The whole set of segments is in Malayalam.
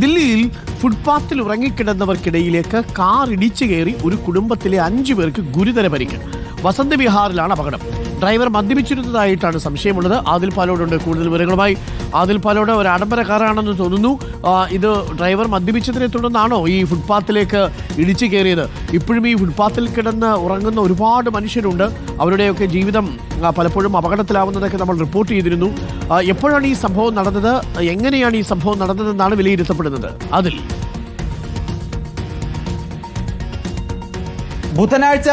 ദില്ലിയിൽ ഫുട്പാത്തിൽ ഉറങ്ങിക്കിടന്നവർക്കിടയിലേക്ക് കാർ ഇടിച്ചു കയറി ഒരു കുടുംബത്തിലെ അഞ്ചു പേർക്ക് ഗുരുതര പരിക്ക്. വസന്ത് വിഹാറിലാണ് അപകടം. ഡ്രൈവർ മദ്യപിച്ചിരുന്നതായിട്ടാണ് സംശയമുള്ളത്. ആദിൽ പാലോടുണ്ട് കൂടുതൽ വിവരങ്ങളുമായി. ആദിൽ പാലോട് ഒരു ആഡംബര കാറാണെന്ന് തോന്നുന്നു. ഇത് ഡ്രൈവർ മദ്യപിച്ചതിനെ തുടർന്നാണോ ഈ ഫുട്പാത്തിലേക്ക് ഇടിച്ചു കയറിയത്? ഇപ്പോഴും ഈ ഫുട്പാത്തിൽ കിടന്ന് ഉറങ്ങുന്ന ഒരുപാട് മനുഷ്യരുണ്ട്. അവരുടെയൊക്കെ ജീവിതം പലപ്പോഴും അപകടത്തിലാവുന്നതൊക്കെ നമ്മൾ റിപ്പോർട്ട് ചെയ്തിരുന്നു. എപ്പോഴാണ് ഈ സംഭവം നടന്നത്? എങ്ങനെയാണ് ഈ സംഭവം നടന്നതെന്നാണ് വിലയിരുത്തപ്പെടുന്നത്? അതിൽ ബുധനാഴ്ച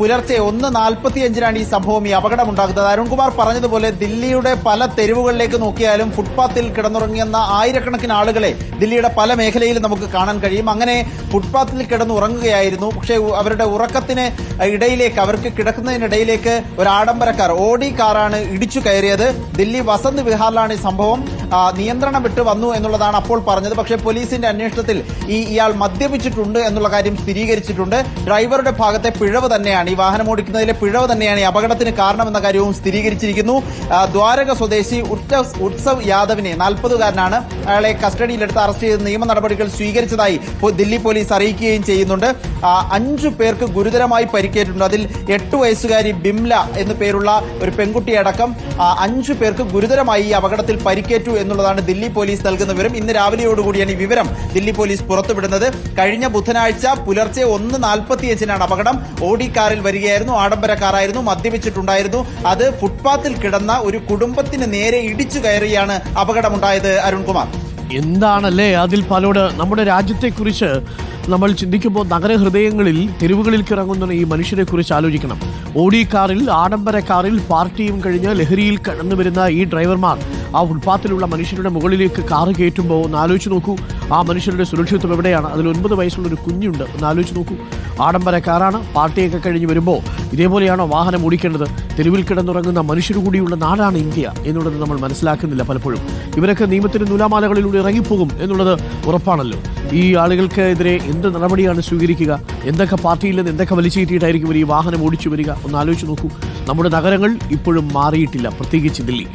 പുലർച്ചെ ഒന്ന് നാൽപ്പത്തിയഞ്ചിനാണ് ഈ സംഭവം ഈ അപകടമുണ്ടാകുന്നത്. അരുൺകുമാർ പറഞ്ഞതുപോലെ ദില്ലിയുടെ പല തെരുവുകളിലേക്ക് നോക്കിയാലും ഫുട്പാത്തിൽ കിടന്നുറങ്ങിയെന്ന ആയിരക്കണക്കിന് ആളുകളെ ദില്ലിയുടെ പല മേഖലയിലും നമുക്ക് കാണാൻ കഴിയും. അങ്ങനെ ഫുട്പാത്തിൽ കിടന്നുറങ്ങുകയായിരുന്നു. പക്ഷേ അവരുടെ ഉറക്കത്തിന് ഇടയിലേക്ക് അവർക്ക് കിടക്കുന്നതിനിടയിലേക്ക് ഒരു ആഡംബരക്കാർ ഓടി കാറാണ് ഇടിച്ചു കയറിയത്. ദില്ലി വസന്ത് വിഹാറിലാണ് ഈ സംഭവം. നിയന്ത്രണം വിട്ട് വന്നു എന്നുള്ളതാണ് അപ്പോൾ പറഞ്ഞത്. പക്ഷേ പോലീസിന്റെ അന്വേഷണത്തിൽ ഈ ഇയാൾ മദ്യപിച്ചിട്ടുണ്ട് എന്നുള്ള കാര്യം സ്ഥിരീകരിച്ചിട്ടുണ്ട്. ഡ്രൈവറുടെ ഭാഗത്തെ പിഴവ് തന്നെയാണ്. ഈ വാഹനം ഓടിക്കുന്നതിലെ പിഴവ് തന്നെയാണ് ഈ അപകടത്തിന് കാരണമെന്ന കാര്യവും സ്ഥിരീകരിച്ചിരിക്കുന്നു. ദ്വാരക സ്വദേശി ഉത്സവ് യാദവിനെ നാൽപ്പതുകാരനാണ് അയാളെ കസ്റ്റഡിയിലെടുത്ത് അറസ്റ്റ് ചെയ്ത് നിയമ നടപടികൾ സ്വീകരിച്ചതായി ദില്ലി പോലീസ് അറിയിക്കുകയും ചെയ്യുന്നുണ്ട്. അഞ്ചു പേർക്ക് ഗുരുതരമായി പരിക്കേറ്റിട്ടുണ്ട്. അതിൽ എട്ട് വയസ്സുകാരി ബിംല എന്നു പേരുള്ള ഒരു പെൺകുട്ടിയടക്കം അഞ്ചു പേർക്ക് ഗുരുതരമായി ഈ അപകടത്തിൽ പരിക്കേറ്റു എന്നുള്ളതാണ് ദില്ലി പോലീസ് നൽകുന്ന വിവരം. ഇന്ന് രാവിലെയോടുകൂടിയാണ് ഈ വിവരം ദില്ലി പോലീസ് പുറത്തുവിടുന്നത്. കഴിഞ്ഞ ബുധനാഴ്ച പുലർച്ചെ ഒന്ന് നാൽപ്പത്തിയഞ്ചിനാണ് അപകടം. ഓടി കാറിൽ വരികയായിരുന്നു. ആഡംബര കാറായിരുന്നു. മദ്യപിച്ചിട്ടുണ്ടായിരുന്നു. അത് ഫുട്പാത്തിൽ കിടന്ന ഒരു കുടുംബത്തിന് നേരെ ഇടിച്ചു കയറിയാണ് അപകടമുണ്ടായത് അരുൺകുമാർ എന്താണല്ലേ? അതിൽ പലോട് നമ്മുടെ രാജ്യത്തെക്കുറിച്ച് നമ്മൾ ചിന്തിക്കുമ്പോൾ നഗരഹൃദയങ്ങളിൽ തെരുവുകളിൽ കിറങ്ങുന്ന ഈ മനുഷ്യരെ കുറിച്ച് ആലോചിക്കണം. ഓടി കാറിൽ ആഡംബര കാറിൽ പാർട്ടിയും കഴിഞ്ഞ് ലഹരിയിൽ കടന്നു വരുന്ന ഈ ഡ്രൈവർമാർ ആ ഫുട്പാത്തിലുള്ള മനുഷ്യരുടെ മുകളിലേക്ക് കാറ് കയറ്റുമ്പോൾ ഒന്ന് ആലോചിച്ച് നോക്കൂ. ആ മനുഷ്യരുടെ സുരക്ഷിതത്വം എവിടെയാണ്? അതിൽ ഒൻപത് വയസ്സുള്ള ഒരു കുഞ്ഞുണ്ട്. ഒന്ന് ആലോചിച്ച് നോക്കൂ. ആഡംബര കാറാണ് പാർട്ടിയൊക്കെ കഴിഞ്ഞ് വരുമ്പോൾ ഇതേപോലെയാണോ വാഹനം ഓടിക്കേണ്ടത്? തെരുവിൽ കിടന്നുറങ്ങുന്ന മനുഷ്യർ കൂടിയുള്ള നാടാണ് ഇന്ത്യ എന്നുള്ളത് നമ്മൾ മനസ്സിലാക്കുന്നില്ല പലപ്പോഴും. ഇവരൊക്കെ നിയമത്തിന് നൂലാമാലകളിലൂടെ ഇറങ്ങിപ്പോകും എന്നുള്ളത് ഉറപ്പാണല്ലോ. ഈ ആളുകൾക്കെതിരെ എന്ത് നടപടിയാണ് സ്വീകരിക്കുക? എന്തൊക്കെ പാർട്ടിയിൽ നിന്ന് എന്തൊക്കെ വലിച്ചേറ്റിയിട്ടായിരിക്കും ഇവർ ഈ വാഹനം ഓടിച്ചു വരിക? ഒന്ന് ആലോചിച്ച് നോക്കൂ. നമ്മുടെ നഗരങ്ങൾ ഇപ്പോഴും മാറിയിട്ടില്ല. പ്രത്യേകിച്ച് ദില്ലി.